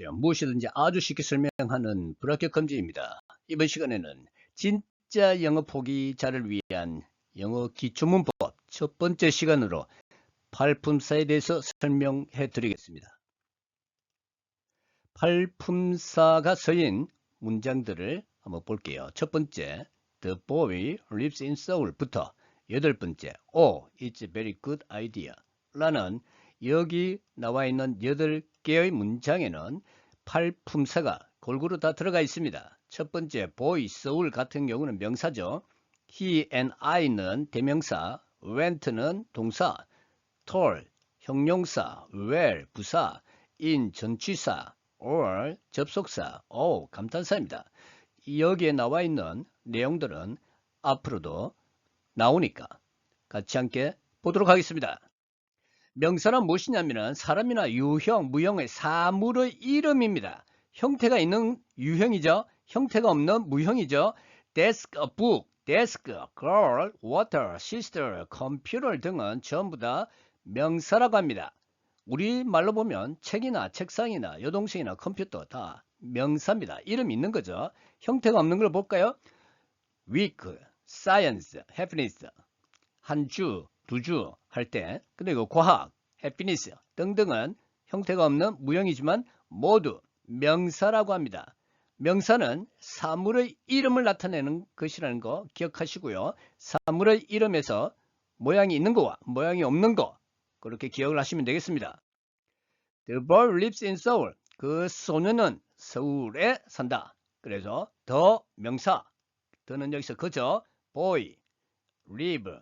안녕하세요. 무엇이든지 아주 쉽게 설명하는 불합격 검지입니다. 이번 시간에는 진짜 영어 포기자를 위한 영어 기초문법 첫 번째 시간으로 팔품사에 대해서 설명해 드리겠습니다. 팔품사가 서인 문장들을 한번 볼게요. 첫 번째, The boy lives in Seoul부터 여덟 번째, Oh, it's a very good idea 라는 여기 나와 있는 여덟 개의 문장에는 팔품사가 골고루 다 들어가 있습니다. 첫 번째 boy, Seoul 같은 경우는 명사죠. he and I는 대명사, went는 동사, told 형용사, where 부사, in 전치사, or 접속사, o 감탄사입니다. 여기에 나와 있는 내용들은 앞으로도 나오니까 같이 함께 보도록 하겠습니다. 명사는 무엇이냐면 사람이나 유형, 무형의 사물의 이름입니다. 형태가 있는 유형이죠. 형태가 없는 무형이죠. desk, book, desk, girl, water, sister, computer 등은 전부 다 명사라고 합니다. 우리 말로 보면 책이나 책상이나 여동생이나 컴퓨터 다 명사입니다. 이름 있는 거죠. 형태가 없는 걸 볼까요? week, science, happiness, 한 주, 두주 할 때, 그리고 과학, happiness 등등은 형태가 없는 무형이지만 모두 명사라고 합니다. 명사는 사물의 이름을 나타내는 것이라는 거 기억하시고요. 사물의 이름에서 모양이 있는 거와 모양이 없는 거 그렇게 기억을 하시면 되겠습니다. The boy lives in Seoul. 그 소년은 서울에 산다. 그래서 더 명사. 더는 여기서 그저 boy, live,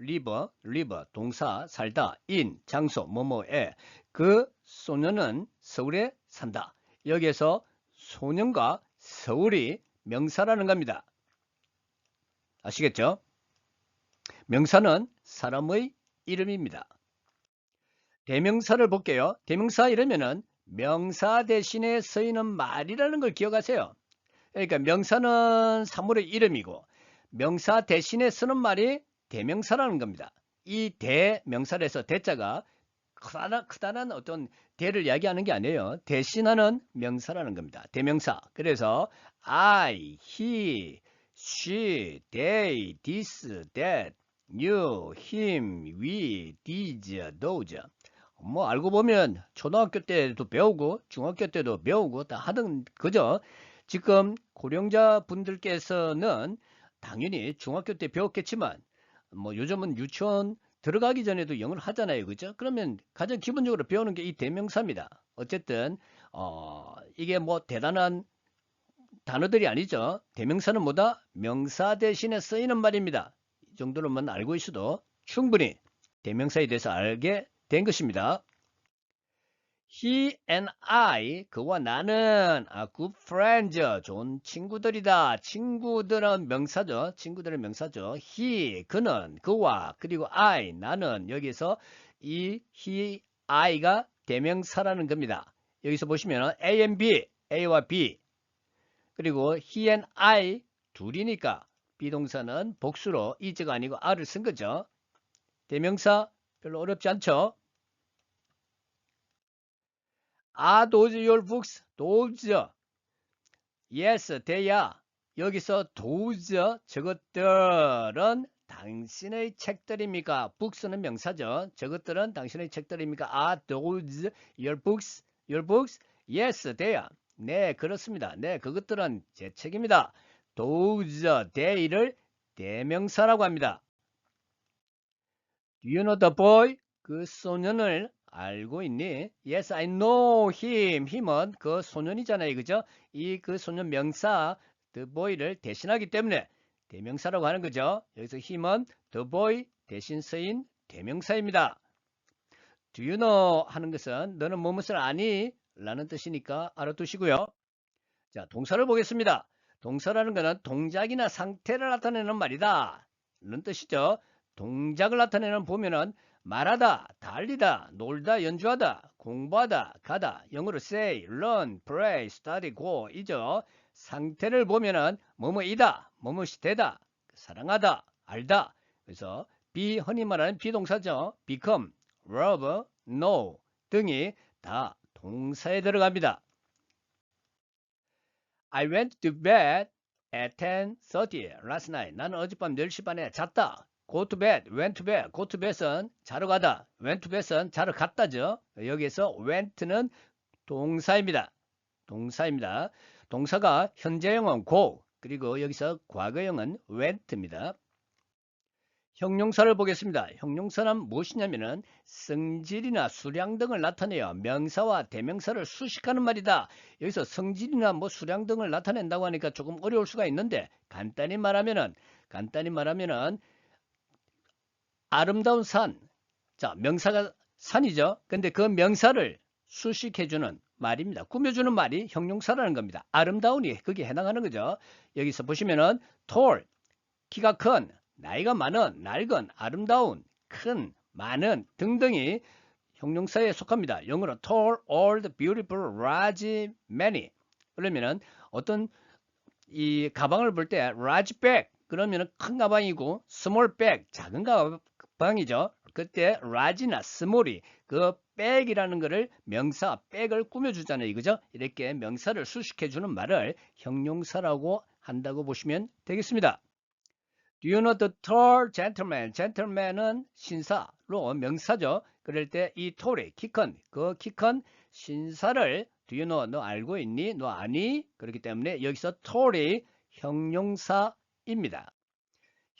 live, live 동사 살다 in 장소 뭐뭐에 그 소년은 서울에 산다. 여기에서 소년과 서울이 명사라는 겁니다. 아시겠죠? 명사는 사람의 이름입니다. 대명사를 볼게요. 대명사 이러면은 명사 대신에 쓰이는 말이라는 걸 기억하세요. 그러니까 명사는 사물의 이름이고 명사 대신에 쓰는 말이 대명사라는 겁니다. 이 대명사에서 대자가 크다란, 크다란 어떤 대를 이야기하는 게 아니에요. 대신하는 명사라는 겁니다. 대명사. 그래서 I, he, she, they, this, that, you, him, we, these, those. 뭐 알고 보면 초등학교 때도 배우고 중학교 때도 배우고 다 하던 그죠. 지금 고령자 분들께서는 당연히 중학교 때 배웠겠지만 뭐 요즘은 유치원 들어가기 전에도 영어를 하잖아요. 그죠? 그러면 가장 기본적으로 배우는 게 이 대명사입니다. 어쨌든 어, 이게 뭐 대단한 단어들이 아니죠. 대명사는 뭐다? 명사 대신에 쓰이는 말입니다. 이 정도로만 알고 있어도 충분히 대명사에 대해서 알게 된 것입니다. He and I, 그와 나는 아, good friends, 좋은 친구들이다. 친구들은 명사죠. 친구들은 명사죠. He, 그는, 그와, 그리고 I, 나는 여기서 이 he, I가 대명사라는 겁니다. 여기서 보시면 A and B, A와 B, 그리고 he and I 둘이니까 비동사는 복수로 is가 아니고 are를 쓴 거죠. 대명사 별로 어렵지 않죠? Are those your books? Those. Yes, they are. 여기서 those 저것들은 당신의 책들입니까? books는 명사죠. 저것들은 당신의 책들입니까? Are those your books? Your books? Yes, they are. 네, 그렇습니다. 네, 그것들은 제 책입니다. those, they를 대명사라고 합니다. Do you know the boy? 그 소년을 알고 있니? Yes, I know him. him은 그 소년이잖아요. 그죠? 이 그 소년 명사 the boy를 대신하기 때문에 대명사라고 하는 거죠. 여기서 him은 the boy 대신 쓰인 대명사입니다. Do you know 하는 것은 너는 무엇을 아니? 라는 뜻이니까 알아두시고요. 자, 동사를 보겠습니다. 동사라는 것은 동작이나 상태를 나타내는 말이다. 라는 뜻이죠. 동작을 나타내는 보면은 말하다, 달리다, 놀다, 연주하다, 공부하다, 가다, 영어로 say, learn, pray, study, go 이죠. 상태를 보면은 뭐뭐이다, 뭐뭐이 되다, 사랑하다, 알다. 그래서 be 흔히 말하는 비동사죠. become, love, know 등이 다 동사에 들어갑니다. I went to bed at 10:30 last night. 나는 어젯밤 10시 반에 잤다. Go to bed, went to bed. go to bed은 자러 가다. went to bed은 자러 갔다죠. 여기에서 went는 동사입니다. 동사입니다. 동사가 현재형은 go, 그리고 여기서 과거형은 went입니다. 형용사를 보겠습니다. 형용사는 무엇이냐면은 성질이나 수량 등을 나타내어 명사와 대명사를 수식하는 말이다. 여기서 성질이나 뭐 수량 등을 나타낸다고 하니까 조금 어려울 수가 있는데 간단히 말하면은 간단히 말하면은 아름다운 산. 자, 명사가 산이죠. 근데 그 명사를 수식해주는 말입니다. 꾸며주는 말이 형용사라는 겁니다. 아름다운이 거기에 해당하는 거죠. 여기서 보시면은 tall, 키가 큰, 나이가 많은, 낡은, 아름다운, 큰, 많은 등등이 형용사에 속합니다. 영어로 tall, old, beautiful, large, many. 그러면은 어떤 이 가방을 볼 때 large bag 그러면은 큰 가방이고 small bag 작은 가방이죠. 그때 large나 small이 그 백이라는 것을 명사 백을 꾸며주잖아요. 이거죠? 이렇게 명사를 수식해주는 말을 형용사라고 한다고 보시면 되겠습니다. Do you know the tall gentleman? gentleman은 신사로 명사죠. 그럴 때이 tall이 키 큰, 그키큰 신사를 do you know? 너 알고 있니? 너 아니? 그렇기 때문에 여기서 tall이 형용사입니다.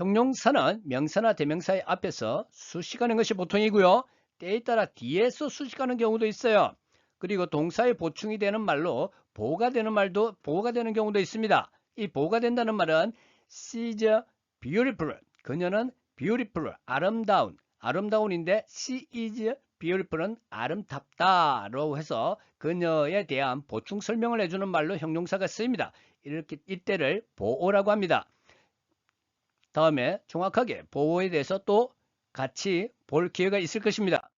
형용사는 명사나 대명사의 앞에서 수식하는 것이 보통이고요. 때에 따라 뒤에서 수식하는 경우도 있어요. 그리고 동사의 보충이 되는 말로 보호가 되는 말도 보호가 되는 경우도 있습니다. 이 보호가 된다는 말은 she's beautiful. 그녀는 beautiful, 아름다운, 아름다운인데 she is beautiful은 아름답다라고 해서 그녀에 대한 보충 설명을 해주는 말로 형용사가 쓰입니다. 이렇게 이때를 보호라고 합니다. 다음에 정확하게 보호에 대해서 또 같이 볼 기회가 있을 것입니다.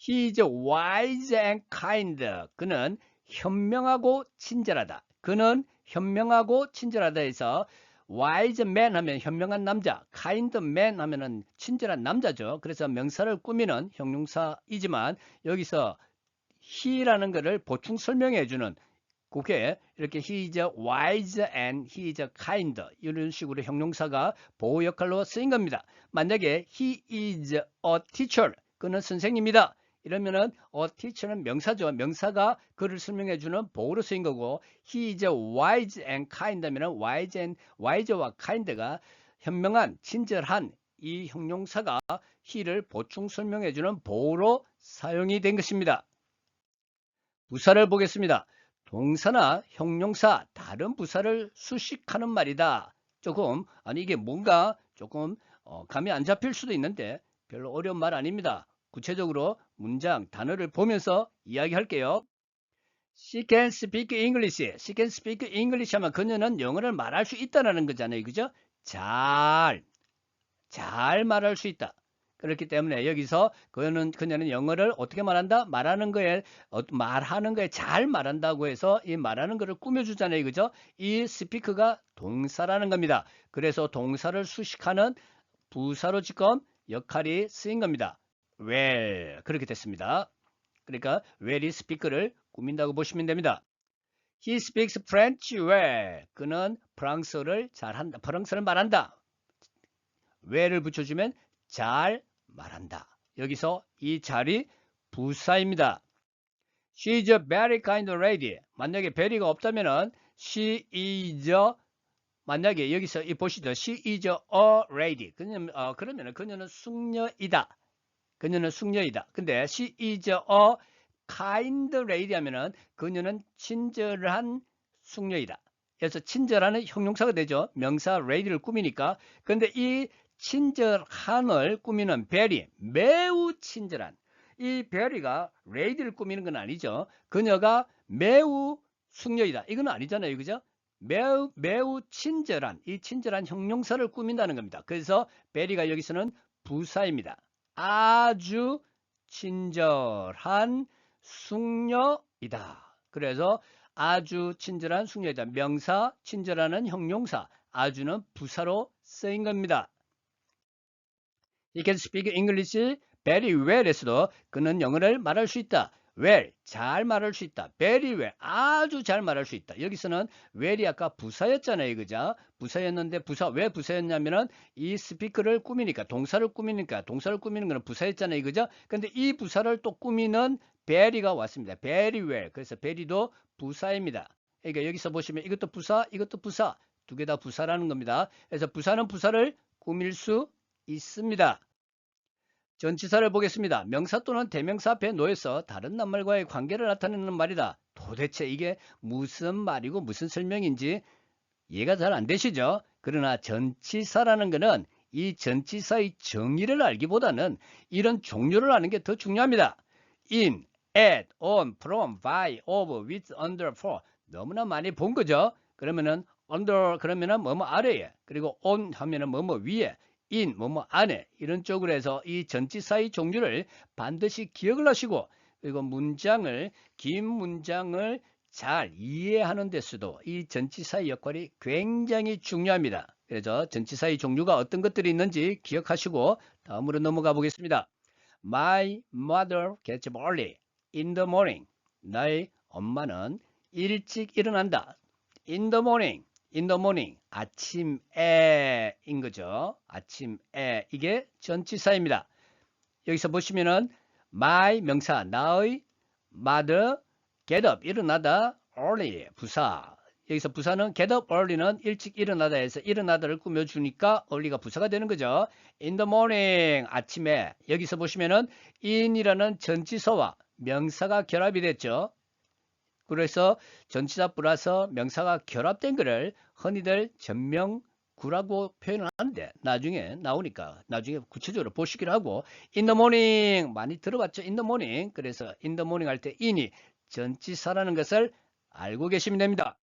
He is wise and kind. 그는 현명하고 친절하다. 그는 현명하고 친절하다 해서 wise man 하면 현명한 남자, kind man 하면은 친절한 남자죠. 그래서 명사를 꾸미는 형용사이지만 여기서 he라는 것을 보충 설명해 주는 그게 이렇게 he is wise and he is kind 이런 식으로 형용사가 보호 역할로 쓰인 겁니다. 만약에 he is a teacher 그는 선생님이다. 이러면은 a teacher는 명사죠. 명사가 그를 설명해 주는 보호로 쓰인 거고 he is wise and kind 하면은 wise and wise와 kind가 현명한, 친절한 이 형용사가 he를 보충 설명해 주는 보호로 사용이 된 것입니다. 부사를 보겠습니다. 동사나 형용사 다른 부사를 수식하는 말이다. 조금 아니 이게 뭔가 조금 어, 감이 안 잡힐 수도 있는데 별로 어려운 말 아닙니다. 구체적으로 문장 단어를 보면서 이야기할게요. She can speak English. She can speak English 하면 그녀는 영어를 말할 수 있다는 거잖아요. 그죠? 잘, 잘 말할 수 있다. 그렇기 때문에 여기서 그는 그녀는 영어를 어떻게 말한다? 말하는 거에 어, 말하는 거에 잘 말한다고 해서 이 말하는 거를 꾸며주잖아요, 그죠? 이 스피크가 동사라는 겁니다. 그래서 동사를 수식하는 부사로 지금 역할이 쓰인 겁니다. well 그렇게 됐습니다. 그러니까 well이 스피크를 꾸민다고 보시면 됩니다. He speaks French well. 그는 프랑스어를 잘한다. 프랑스어를 말한다. well을 붙여주면 잘 말한다. 여기서 이 자리 부사입니다. She is a very kind lady. 만약에 very가 없다면은 she is a 만약에 여기서 이 보시죠. She is a lady. 그녀는 어, 그러면은 그녀는 숙녀이다. 그녀는 숙녀이다. 근데 she is a kind lady 하면은 그녀는 친절한 숙녀이다. 그래서 친절한 형용사가 되죠. 명사 lady를 꾸미니까. 근데 이 친절한을 꾸미는 베리, 매우 친절한. 이 베리가 레이디를 꾸미는 건 아니죠. 그녀가 매우 숙녀이다. 이건 아니잖아요. 그죠? 매우, 매우 친절한, 이 친절한 형용사를 꾸민다는 겁니다. 그래서 베리가 여기서는 부사입니다. 아주 친절한 숙녀이다. 그래서 아주 친절한 숙녀이다. 명사, 친절하는 형용사, 아주는 부사로 쓰인 겁니다. He can speak English very well 에서도 그는 영어를 말할 수 있다. well 잘 말할 수 있다. very well 아주 잘 말할 수 있다. 여기서는 well이 아까 부사였잖아요. 그죠? 부사였는데 부사 왜 부사였냐면은 이 스피커를 꾸미니까 동사를 꾸미니까 동사를 꾸미는 거는 부사였잖아요. 그죠? 근데 이 부사를 또 꾸미는 very가 왔습니다. very well. 그래서 very도 부사입니다. 그러니까 여기서 보시면 이것도 부사, 이것도 부사. 두 개 다 부사라는 겁니다. 그래서 부사는 부사를 꾸밀 수 있습니다. 전치사를 보겠습니다. 명사 또는 대명사 앞에 놓여서 다른 낱말과의 관계를 나타내는 말이다. 도대체 이게 무슨 말이고 무슨 설명인지 이해가 잘 안 되시죠? 그러나 전치사라는 것은 이 전치사의 정의를 알기보다는 이런 종류를 아는 게 더 중요합니다. in, at, on, from, by, of, with, under, for 너무나 많이 본 거죠. 그러면은 under 그러면은 뭐뭐 아래에 그리고 on 하면은 뭐뭐 위에 in 뭐뭐 안에 이런 쪽으로 해서 이 전치사의 종류를 반드시 기억을 하시고 그리고 문장을 긴 문장을 잘 이해하는 데서도 이 전치사의 역할이 굉장히 중요합니다. 그래서 전치사의 종류가 어떤 것들이 있는지 기억하시고 다음으로 넘어가 보겠습니다. My mother gets up early in the morning. 나의 엄마는 일찍 일어난다. In the morning. In the morning 아침에 인 거죠. 아침에 이게 전치사입니다. 여기서 보시면은 my 명사 나의 mother get up 일어나다 early 부사 여기서 부사는 get up early는 일찍 일어나다 해서 일어나다를 꾸며주니까 early가 부사가 되는 거죠. in the morning 아침에 여기서 보시면은 in이라는 전치사와 명사가 결합이 됐죠. 그래서 전치사 플러스 명사가 결합된 것을 흔히들 전명구라고 표현을 하는데 나중에 나오니까 나중에 구체적으로 보시기로 하고 in the morning 많이 들어봤죠? in the morning. 그래서 in the morning 할 때 in이 전치사라는 것을 알고 계시면 됩니다.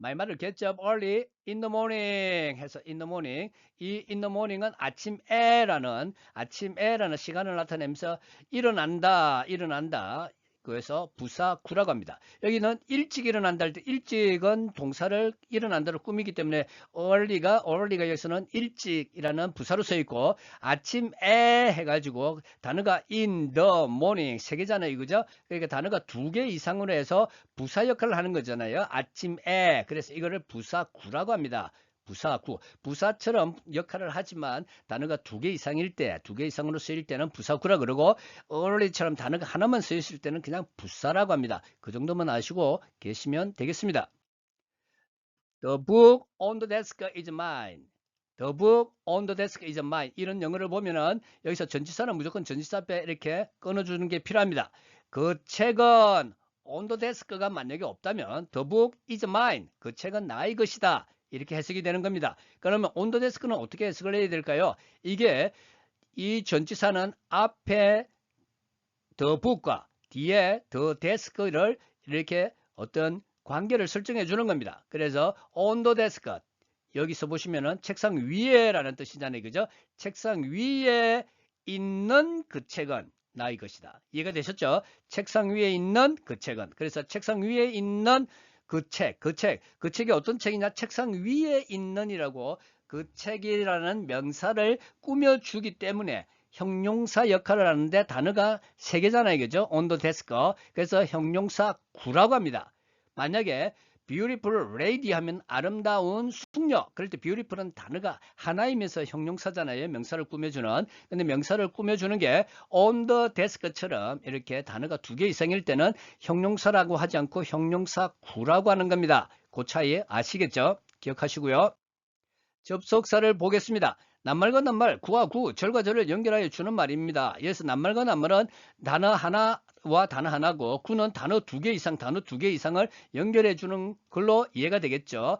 말말을 get up early in the morning 해서 in the morning. 이 in the morning은 아침에라는 아침에라는 시간을 나타내면서 일어난다 일어난다 그래서 부사구라고 합니다. 여기는 일찍 일어난다 할 때 일찍은 동사를 일어난다를 꾸미기 때문에 early가 early가 여기서는 일찍이라는 부사로 써 있고 아침에 해가지고 단어가 in the morning 세 개잖아요. 그죠? 그러니까 단어가 두 개 이상으로 해서 부사 역할을 하는 거잖아요. 아침에 그래서 이거를 부사구라고 합니다. 부사구, 부사처럼 역할을 하지만 단어가 두 개 이상일 때, 두 개 이상으로 쓰일 때는 부사구라 그러고 early처럼 단어가 하나만 쓰였을 때는 그냥 부사라고 합니다. 그 정도만 아시고 계시면 되겠습니다. The book on the desk is mine. The book on the desk is mine. 이런 영어를 보면은 여기서 전치사는 무조건 전치사 앞에 이렇게 끊어주는 게 필요합니다. 그 책은 on the desk가 만약에 없다면 the book is mine. 그 책은 나의 것이다. 이렇게 해석이 되는 겁니다. 그러면 온더 데스크는 어떻게 해석을 해야 될까요? 이게 이 전치사는 앞에 더 북과 뒤에 더 데스크를 이렇게 어떤 관계를 설정해 주는 겁니다. 그래서 온더 데스크 여기서 보시면은 책상 위에라는 뜻이잖아요. 그죠? 책상 위에 있는 그 책은 나의 것이다. 이해가 되셨죠? 책상 위에 있는 그 책은. 그래서 책상 위에 있는 그 책, 그 책, 그 책이 어떤 책이냐? 책상 위에 있는이라고 그 책이라는 명사를 꾸며주기 때문에 형용사 역할을 하는데 단어가 세 개잖아요. 그죠? the desk. 그래서 형용사 구라고 합니다. 만약에 beautiful lady 하면 아름다운 숙녀. 그럴 때 beautiful은 단어가 하나이면서 형용사잖아요. 명사를 꾸며주는. 근데 명사를 꾸며주는 게 on the desk처럼 이렇게 단어가 두 개 이상일 때는 형용사라고 하지 않고 형용사 구라고 하는 겁니다. 그 차이 아시겠죠? 기억하시고요. 접속사를 보겠습니다. 낱말과 낱말, 구와 구, 절과 절을 연결하여 주는 말입니다. 그래서 낱말과 낱말은 단어 하나와 단어 하나고 구는 단어 두 개 이상, 단어 두 개 이상을 연결해 주는 걸로 이해가 되겠죠.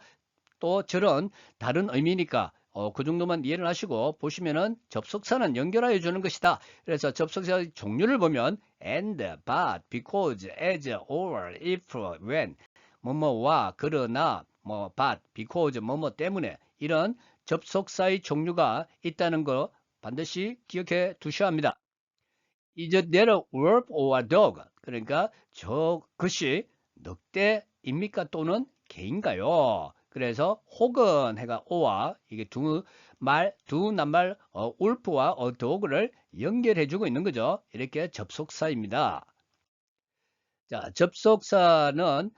또 절은 다른 의미니까 어, 그 정도만 이해를 하시고 보시면은 접속사는 연결하여 주는 것이다. 그래서 접속사의 종류를 보면 and, but, because, as, or, if, when 뭐뭐와 그러나 뭐 but, because 뭐뭐 때문에 이런 접속사의 종류가 있다는 거 반드시 기억해 두셔야 합니다. 이제 내려 wolf or dog 그러니까 저 것이 늑대입니까 또는 개인가요? 그래서 혹은 해가 오와 이게 두 말, 두 낱말 어, wolf와 어, dog를 연결해 주고 있는 거죠. 이렇게 접속사입니다. 자, 접속사는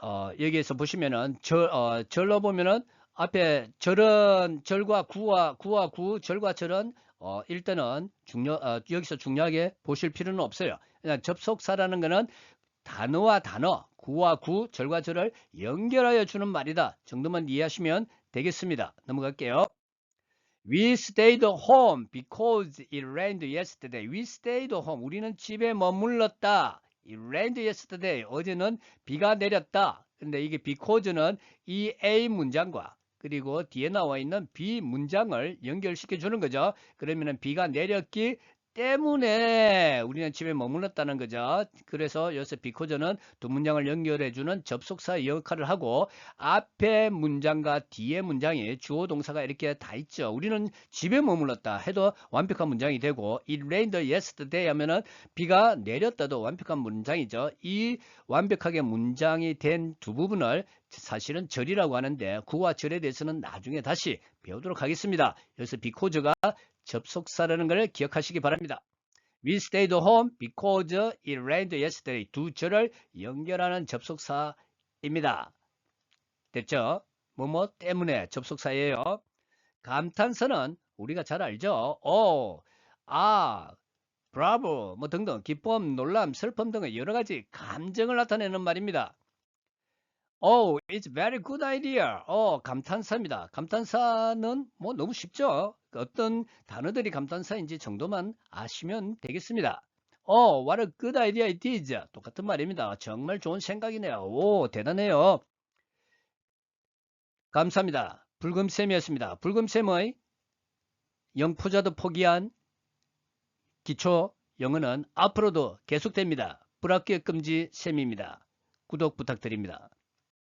어, 여기에서 보시면은 절, 어, 절로 보면은 앞에 절은 절과 구와 구와 구 절과 절은 어, 일단은 중요 어, 여기서 중요하게 보실 필요는 없어요. 그냥 접속사라는 거는 단어와 단어, 구와 구, 절과 절을 연결하여 주는 말이다. 정도만 이해하시면 되겠습니다. 넘어갈게요. We stayed home because it rained yesterday. We stayed home. 우리는 집에 머물렀다. It rained yesterday. 어제는 비가 내렸다. 근데 이게 because는 이 A 문장과 그리고 뒤에 나와 있는 B 문장을 연결시켜 주는 거죠. 그러면은 비가 내렸기 때문에 우리는 집에 머물렀다는 거죠. 그래서 여기서 because는 두 문장을 연결해 주는 접속사 역할을 하고 앞에 문장과 뒤에 문장이 주어 동사가 이렇게 다 있죠. 우리는 집에 머물렀다 해도 완벽한 문장이 되고 it rained yesterday 하면은 비가 내렸다도 완벽한 문장이죠. 이 완벽하게 문장이 된 두 부분을 사실은 절이라고 하는데 구와 절에 대해서는 나중에 다시 배우도록 하겠습니다. 여기서 because가 접속사라는 걸 기억하시기 바랍니다. We stayed home because it rained yesterday. 두 절을 연결하는 접속사입니다. 됐죠? 뭐뭐 때문에 접속사예요. 감탄사는 우리가 잘 알죠? 오, 아, 브라보, 뭐 등등 기쁨, 놀람, 슬픔 등의 여러 가지 감정을 나타내는 말입니다. Oh, it's very good idea. 어, 감탄사입니다. 감탄사는 뭐 너무 쉽죠? 그 어떤 단어들이 감탄사인지 정도만 아시면 되겠습니다. 어, what a good idea it is. 똑같은 말입니다. 정말 좋은 생각이네요. 오, 대단해요. 감사합니다. 불금쌤이었습니다. 불금쌤의 영포자도 포기한 기초 영어는 앞으로도 계속됩니다. 불합격 금지 쌤입니다. 구독 부탁드립니다.